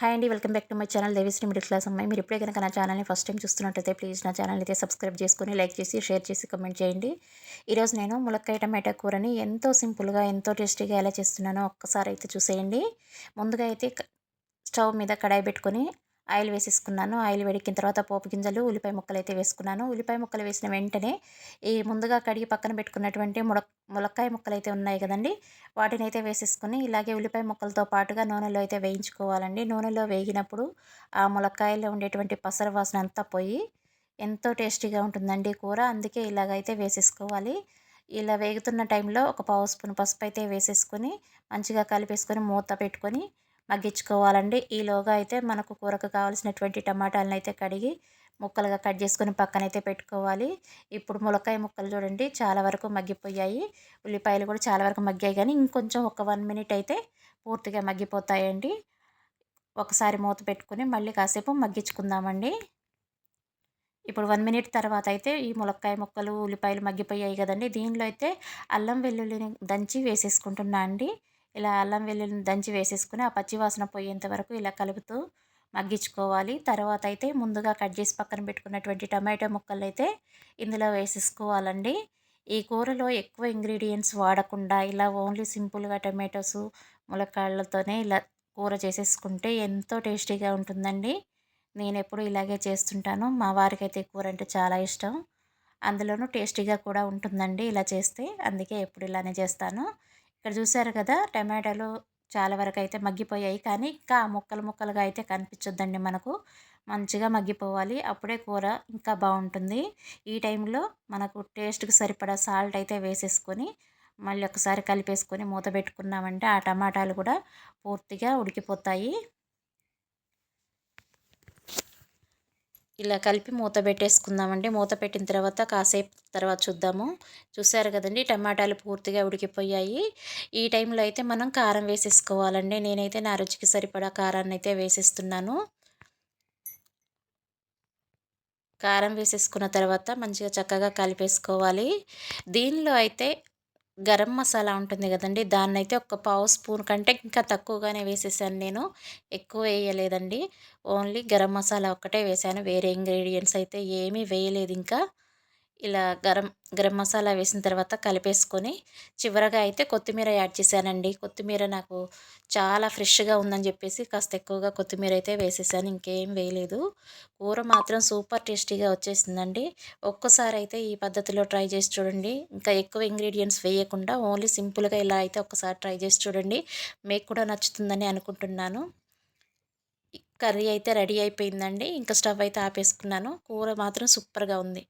Hi అండి welcome back to my channel Devisri middle class అమ్మాయి మీరు ఇప్పుడే కనుక నా ఛానల్ని ఫస్ట్ టైం చూస్తున్నట్టయితే ప్లీజ్ నా ఛానల్ అయితే సబ్స్క్రైబ్ చేసుకొని లైక్ చేసి షేర్ చేసి కమెంట్ చేయండి. ఈరోజు నేను ములక్కాయ టమాటా కూరని ఎంతో సింపుల్గా ఎంతో టేస్టీగా ఎలా చేస్తున్నానో ఒక్కసారి అయితే చూసేయండి. ముందుగా అయితే స్టవ్ మీద కడాయి పెట్టుకొని ఆయిల్ వేసేసుకున్నాను. ఆయిల్ వేడికిన తర్వాత పోపు గింజలు ఉల్లిపాయ ముక్కలు అయితే వేసుకున్నాను. ఉల్లిపాయ ముక్కలు వేసిన వెంటనే ఈ ముందుగా కడిగి పక్కన పెట్టుకున్నటువంటి ముడ ములక్కాయ ముక్కలు అయితే ఉన్నాయి కదండి. వాటిని అయితే వేసేసుకుని ఇలాగే ఉల్లిపాయ ముక్కలతో పాటుగా నూనెలో అయితే వేయించుకోవాలండి. నూనెలో వేగినప్పుడు ఆ ములక్కాయలో ఉండేటువంటి పసర వాసన అంతా పోయి ఎంతో టేస్టీగా ఉంటుందండి కూర. అందుకే ఇలాగైతే వేసేసుకోవాలి. ఇలా వేగుతున్న టైంలో ఒక పావు స్పూన్ పసుపు అయితే వేసేసుకొని మంచిగా కలిపేసుకొని మూత పెట్టుకొని మగ్గించుకోవాలండి. ఈలోగా అయితే మనకు కూరకు కావాల్సినటువంటి టమాటాలను అయితే కడిగి ముక్కలుగా కట్ చేసుకొని పక్కనైతే పెట్టుకోవాలి. ఇప్పుడు ములక్కాయ ముక్కలు చూడండి చాలా వరకు మగ్గిపోయాయి. ఉల్లిపాయలు కూడా చాలా వరకు మగ్గాయి కానీ ఇంకొంచెం ఒక వన్ మినిట్ అయితే పూర్తిగా మగ్గిపోతాయండి. ఒకసారి మూత పెట్టుకుని మళ్ళీ కాసేపు మగ్గించుకుందామండి. ఇప్పుడు వన్ మినిట్ తర్వాత అయితే ఈ ములక్కాయ ముక్కలు ఉల్లిపాయలు మగ్గిపోయాయి కదండి. దీనిలో అయితే అల్లం వెల్లుల్లిని దంచి వేసేసుకుంటున్నా అండి. ఇలా అల్లం వెల్లుల్లిని దంచి వేసేసుకుని ఆ పచ్చివాసన పోయేంత వరకు ఇలా కలుపుతూ మగ్గించుకోవాలి. తర్వాత అయితే ముందుగా కట్ చేసి పక్కన పెట్టుకున్నటువంటి టమాటో ముక్కలు అయితే ఇందులో వేసేసుకోవాలండి. ఈ కూరలో ఎక్కువ ఇంగ్రీడియంట్స్ వాడకుండా ఇలా ఓన్లీ సింపుల్గా టమాటోస్ ములక్కాళ్ళతోనే ఇలా కూర చేసేసుకుంటే ఎంతో టేస్టీగా ఉంటుందండి. నేను ఎప్పుడు ఇలాగే చేస్తుంటాను. మా వారికి అయితే కూర అంటే చాలా ఇష్టం. అందులోనూ టేస్టీగా కూడా ఉంటుందండి ఇలా చేస్తే. అందుకే ఎప్పుడు ఇలానే చేస్తాను. ఇక్కడ చూసారు కదా టమాటాలు చాలా వరకు అయితే మగ్గిపోయాయి. కానీ ఇంకా ముక్కలు ముక్కలుగా అయితే కనిపించొద్దండి మనకు. మంచిగా మగ్గిపోవాలి. అప్పుడే కూర ఇంకా బాగుంటుంది. ఈ టైంలో మనకు టేస్ట్కి సరిపడా సాల్ట్ అయితే వేసేసుకొని మళ్ళీ ఒకసారి కలిపేసుకొని మూత పెట్టుకున్నామంటే ఆ టమాటాలు కూడా పూర్తిగా ఉడికిపోతాయి. ఇలా కలిపి మూత పెట్టేసుకుందామండి. మూత పెట్టిన తర్వాత కాసేపు తర్వాత చూద్దాము. చూసారు కదండి టమాటాలు పూర్తిగా ఉడికిపోయాయి. ఈ టైంలో అయితే మనం కారం వేసేసుకోవాలండి. నేనైతే నా రుచికి సరిపడా కారాన్ని అయితే వేసేస్తున్నాను. కారం వేసేసుకున్న తర్వాత మంచిగా చక్కగా కలిపేసుకోవాలి. దీనిలో అయితే గరం మసాలా ఉంటుంది కదండి దాన్ని అయితే ఒక పావు స్పూన్ కంటే ఇంకా తక్కువగానే వేసేసాను నేను. ఎక్కువ వేయలేదండి. ఓన్లీ గరం మసాలా ఒక్కటే వేసాను. వేరే ఇంగ్రీడియంట్స్ అయితే ఏమీ వేయలేదు ఇంకా. ఇలా గరం గరం మసాలా వేసిన తర్వాత కలిపేసుకొని చివరగా అయితే కొత్తిమీర యాడ్ చేశానండి. కొత్తిమీర నాకు చాలా ఫ్రెష్గా ఉందని చెప్పేసి కాస్త ఎక్కువగా కొత్తిమీర అయితే వేసేసాను. ఇంకేం వేయలేదు. కూర మాత్రం సూపర్ టేస్టీగా వచ్చేసిందండి. ఒక్కసారి అయితే ఈ పద్ధతిలో ట్రై చేసి చూడండి. ఇంకా ఎక్కువ ఇంగ్రీడియంట్స్ వేయకుండా ఓన్లీ సింపుల్గా ఇలా అయితే ఒక్కసారి ట్రై చేసి చూడండి. మీకు కూడా నచ్చుతుందని అనుకుంటున్నాను. కర్రీ అయితే రెడీ అయిపోయిందండి. ఇంకా స్టవ్ అయితే ఆపేసుకున్నాను. కూర మాత్రం సూపర్గా ఉంది.